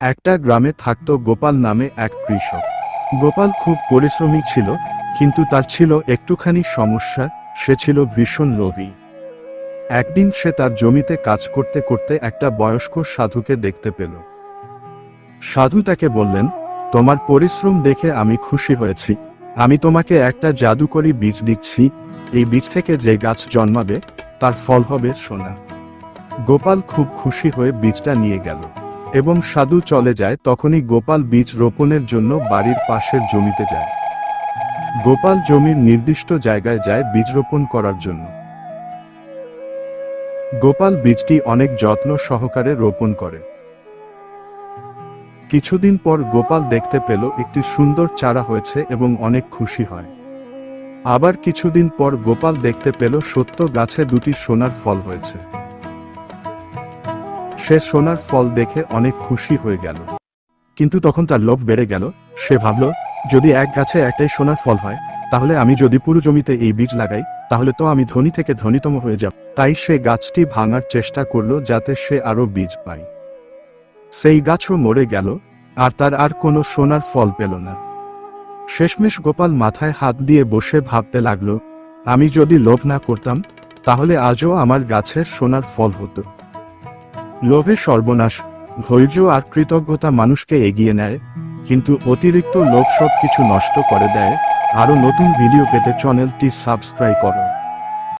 একটা গ্রামে থাকত গোপাল নামে এক কৃষক। গোপাল খুব পরিশ্রমী ছিল, কিন্তু তার ছিল একটুখানি সমস্যা, সে ছিল ভীষণ লোভী। একদিন সে তার জমিতে কাজ করতে করতে একটা বয়স্ক সাধুকে দেখতে পেল। সাধু তাকে বললেন, তোমার পরিশ্রম দেখে আমি খুশি হয়েছি। আমি তোমাকে একটা জাদুকরি বীজ দিচ্ছি। এই বীজ থেকে যে গাছ জন্মাবে, তার ফল হবে সোনা। গোপাল খুব খুশি হয়ে বীজটা নিয়ে গেল। এবং সাধু চলে যায়, তখনই গোপাল বীজ রোপণের জন্য বাড়ির পাশের জমিতে যায়। গোপাল জমির নির্দিষ্ট জায়গায় যায় বীজ রোপণ করার জন্য। গোপাল বীজটি অনেক যত্ন সহকারে রোপণ করে। কিছুদিন পর গোপাল দেখতে পেল একটি সুন্দর চারা হয়েছে এবং অনেক খুশি হয়। আবার কিছুদিন পর গোপাল দেখতে পেল সত্য গাছে দুটি সোনার ফল হয়েছে। সে সোনার ফল দেখে অনেক খুশি হয়ে গেল। কিন্তু তখন তার লোভ বেড়ে গেল। সে ভাবল, যদি এক গাছে একটাই সোনার ফল হয়, তাহলে আমি যদি পুরো জমিতে এই বীজ লাগাই, তাহলে তো আমি ধনী থেকে ধনীতম হয়ে যাব। তাই সে গাছটি ভাঙার চেষ্টা করল যাতে সে আরও বীজ পায়। সেই গাছও মরে গেল, আর তার আর কোনো সোনার ফল পেল না। শেষমেশ গোপাল মাথায় হাত দিয়ে বসে ভাবতে লাগল, আমি যদি লোভ না করতাম, তাহলে আজও আমার গাছের সোনার ফল হতো। লোভে সর্বনাশ, ধৈর্য আর কৃতজ্ঞতা মানুষকে এগিয়ে নেয়, কিন্তু অতিরিক্ত লোভ সব কিছু নষ্ট করে দেয়, আরও নতুন ভিডিও পেতে চ্যানেলটি সাবস্ক্রাইব করো।